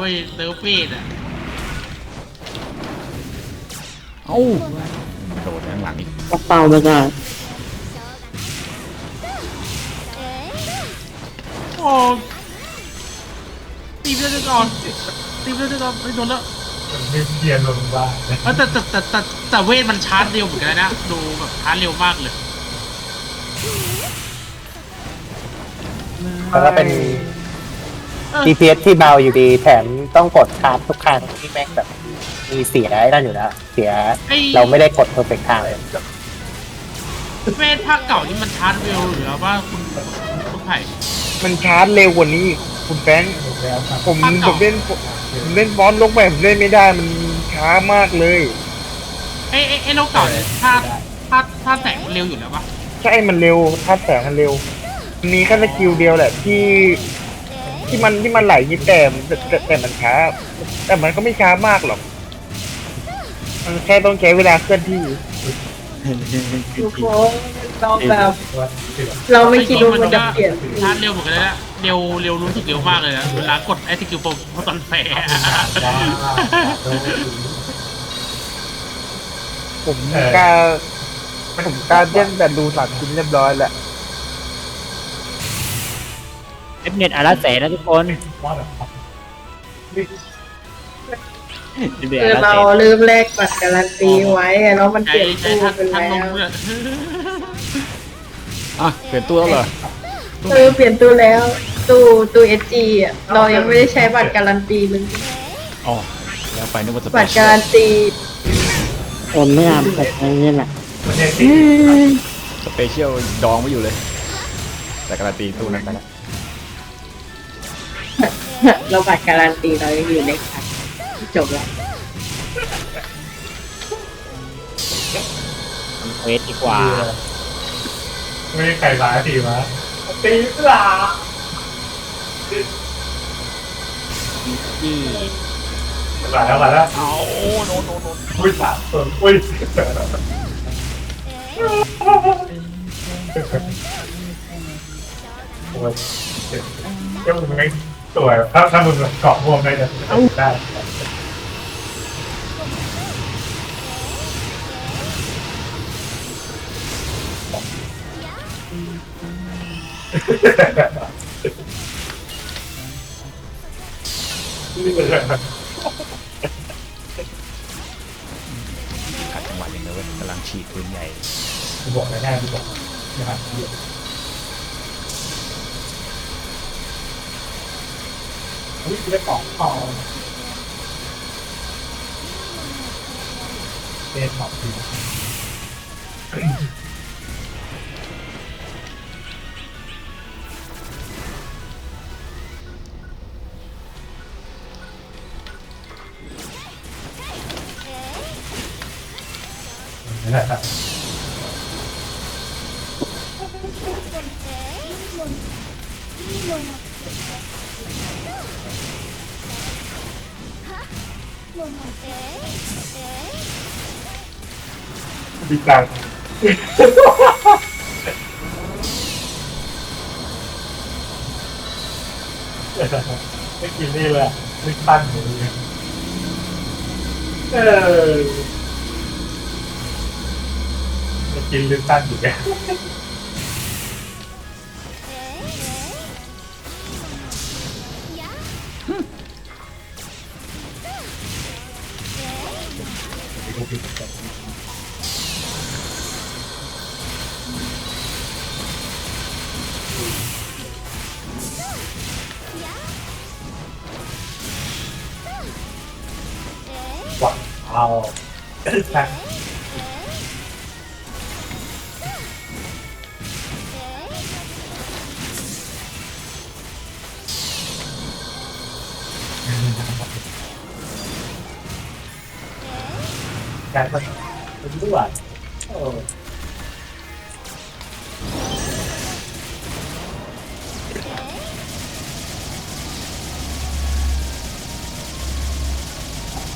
ว้ยเซิร์ฟเวทอะเอ้าโดดข้างหลังอีกกระเป๋าไปก่อนโอ้ตีเพื่อนก่อนตีเพื่อนก่อนไม่โดนแล้วมันไม่เทียนลงบ้านเออแต่แต่แต่แต่แต่เวทมันชาร์จเร็วเหมือนกันนะดูแบบชาร์จเร็วมากเลย แล้วก็เป็น เออ GPS ที่เบาอยู่ดี แถมต้องกดคาร์ดทุกครั้งที่แม่งแบบ มีเสียไอ้นั่นอยู่แล้ว เสียไอ้ เราไม่ได้กด perfect time เวทภาคเก่านี่มันชาร์จเร็วหรือว่าคุณคุณไผ่ มันชาร์จเร็วกว่านี้อีกคุณแฟรงค์แล้วครับผมภาคผเก่ามเล่นผมเล่นฟอนต์ลงไปผมเล่นไม่ได้มันช้ามากเลย ไอ้ไอ้ไอ้โลกเก่าเนี่ยถ้าถ้าถ้าแสงมันเร็วอยู่แล้วปะใช่มันเร็วถ้าแสงมันเร็วมันมีแค่สกิลเดียวแหละที่ ที่มันที่มันไหลยิบแต่แต่แต่แต่มันช้า แต่มันก็ไม่ช้ามากหรอก มันแค่ต้องใช้เวลาเคลื่อนที่ทุกคนเราแบบว่าที่แบบเราไม่คิดว่ามันจะเปลี่ยนชาร์จเร็วเหมือนกันเลยนะเร็วเร็วรู้สึกเร็วมากเลยนะเวลากดไอ้สกิลโปรตอนแฝงผมกล้าผมกล้าเล่นแต่ดูสามชิ้นเรียบร้อยแล้ว เอฟเน็ตอาราเสนะทุกคนว่าแบบเดี๋ยวคืออาเราราเสลืมแลกบัตรการันตีไว้อะแล้วมันใจเปลี่ยนใจตู้ทันไปทันลแล้งวเลยอะเปลี่ยนตู้แล้วเหรอเออเปลี่ยนตู้แล้ว ตู้ตู้เอจีอะเรายังไม่ได้ใช้บัตรการันตีเลยอ๋อแล้วไปนึกว่าสเปบัตรเชียการัลนตีผมไม่อ่านแบบนี้แหละประเทศที่สเปเชียลดองไว้อยู่เลย แต่การันตีตู้นั้นไปแล้ว เราบัตรการันตีเรายังอยู่ในคันจบแล้วทำเควสดีกว่า ไม่มีใครมาทีมาตีเปล่าที่มาแล้วมาแล้วเอาโนโนโนอุ้ยสามตัวอุ้ยโอ้ยเจ้ามึงไม่ สวยถ้าถ้ามึงเกาะม่วงได้จะได้ขั อุ้ยกูได้ปอกองเป็นปอกทีนั่แหละครับ ดีจังไม่กินนี่เลยอะไม่ปั้นอยู่เลยเออไม่กินลึกตั้นอยู่แก ว้าวใช่ การมันเป็นเลือดเออ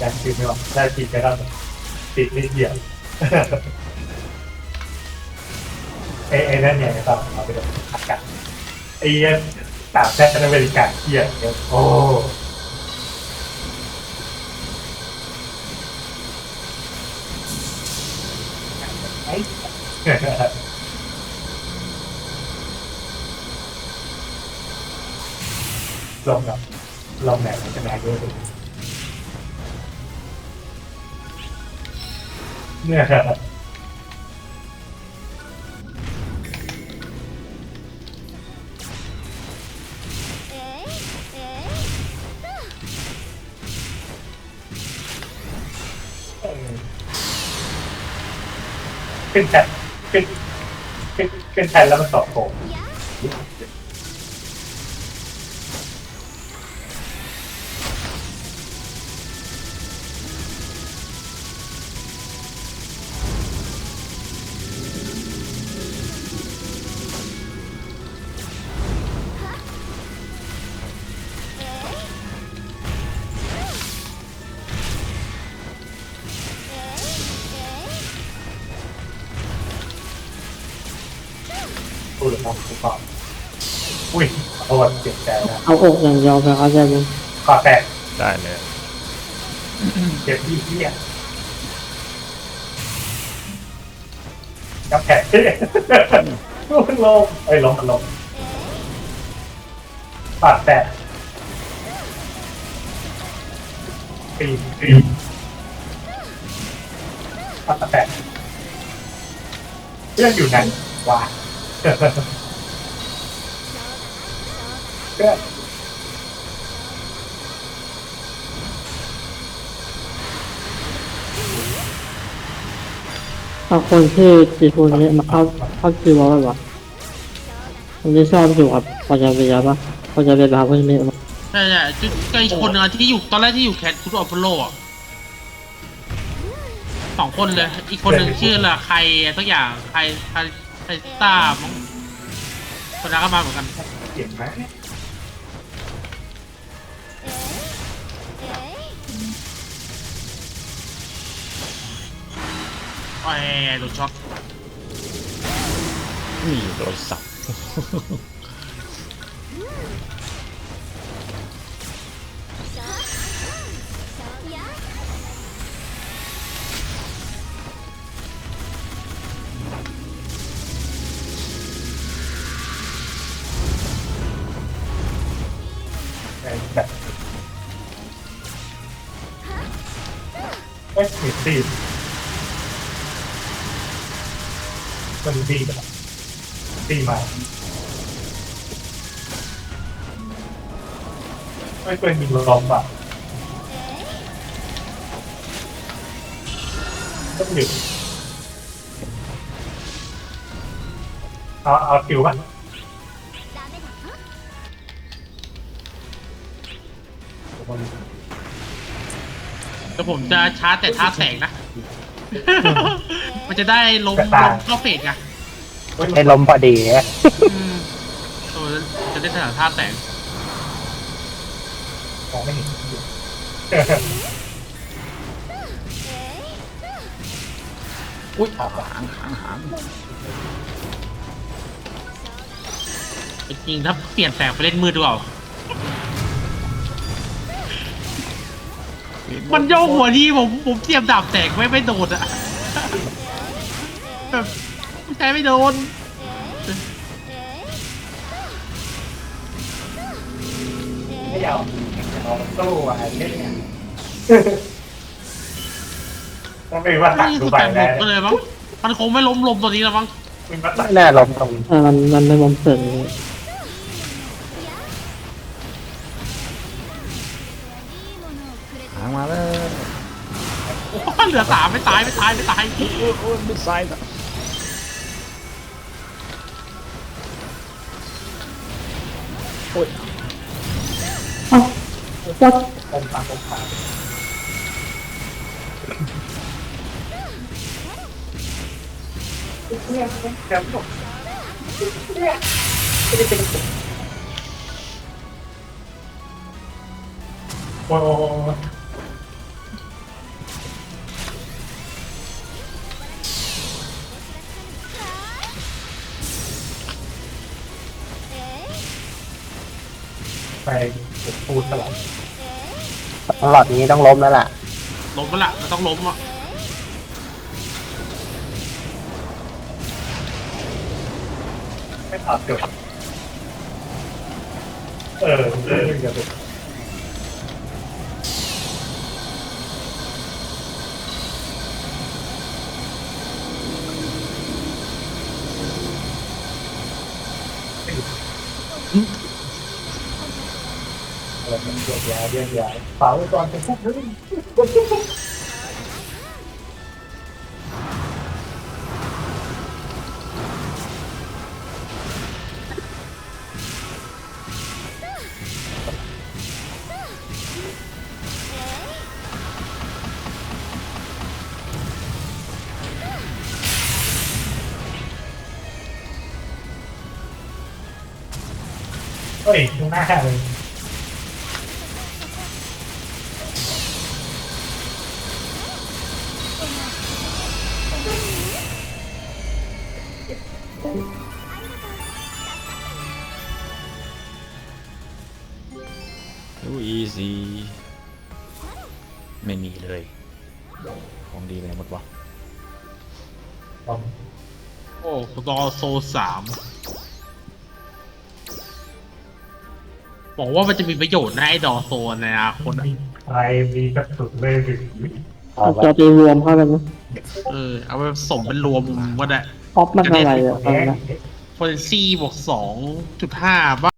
การกินไม่ออกได้กินไปแล้วติดนิดเดียวไอ้ไอ้นั่นเนี่ยต้องเอาไปดนขัดกันไอ้เหี้ยต่างแดนอเมริกาเหี้ยโอ้ ลองแบบลองแบบชะเยอด้วยเนี่ยครับเป็นแบบ ขึ้นขึ้นแทนแล้วมันตอบโกงพู ษเจ็บใจนะเอาอกอย่างเดียวไปเข้าใจไหมขอแตกได้เลยเจ็บที่เที่ยกับแผลที่มันลงไอ้ยลงมันลงปาดแตกปีนปีนปาดแตกเรื่องอยู่ไหนวะ เพื่อาคนที่จีทูนนี้มาเข้าเข้าคิวแล้ววะคนที่ชอบอยู่กับพอจะเบียร์ปะพอจะเบียร์แบบพวกนี้มั้ยใช่ใช่จุดก็อีกคนหนึงอะที่อยู่ตอนแรกที่อยู่แคทคุดออฟโลอะสองคนเลย อีกคนหนึ่งชื่อละใครสักอย่างใครใครใครต้ามั้งคนนั้นก็มาเหมือนกัน เจ็บไหม แหมโดนช็อตนี่โดนสับแบบเอ้ยมีตีนมันดีแบบตีมาไม่เคยมีล้อมแบบต้องหยุดเอาเอาคิวป่ะแต่ผมจะชาร์จแต่ท่าแสงนะ มันจะได้ล้มล้มเข้าเฟสไงให้ล้มพอดีอืมโอ้จะได้ถนัดท่าแสงมองไม่เห็นอุ้ยหางหางหางจริงๆถ้าเปลี่ยนแสงไปเล่นมืดดีกว่า มันโยกหัวที่ผมผมเตรียมดาบแสงไม่ไม่โดนอะแบบใช้ไม่โดนไม่เอาเอาสู้อะไรเนี่ยมันเป็นว่าตักนี่ดูคือไปแต่งหมแล้ดวก็เลยมั้งมันคงไม่ล้มลมตัวนี้แล้วมั้ง มันมาตักไม่น่าล้มตรงเออมันมันไม่ล้มเสร็จ เหลือสามไม่ตายไม่ตายไม่ตายโอ้ยโอ้ยมิดไซด์อะโอ้ยเอ้าวัดอมปากอมปากโอ้ย ไปพูดตลอดหลอดนี้ต้องล้มแล้วล่ะ ล้มก็ละมันต้องล้มอะไม่ตอบโจทย์เอเออเรื่องจะเป็นเออมันเรียกย้ายเรียกย้ายเป๋าไว้ก่อนเป็ นพวกนี้เฮ้ยข้างหน้ ดูอีซีไม่มีเลย ของดีไปไหนหมดวะโอ้ดอโซสามบอกว่ามันจะมีประโยชน์นะไอ้ดอโซในอนาคตอะใครมีกระสุนเลยหรือเอาไว้จะตีรวมเข้ากันนะ เออ เอาไปผสมเป็นรวมก็ได้ ออฟมันอะไรอะแย่อะไรนะโพเทนซีบวกสองจุดห้าบ้า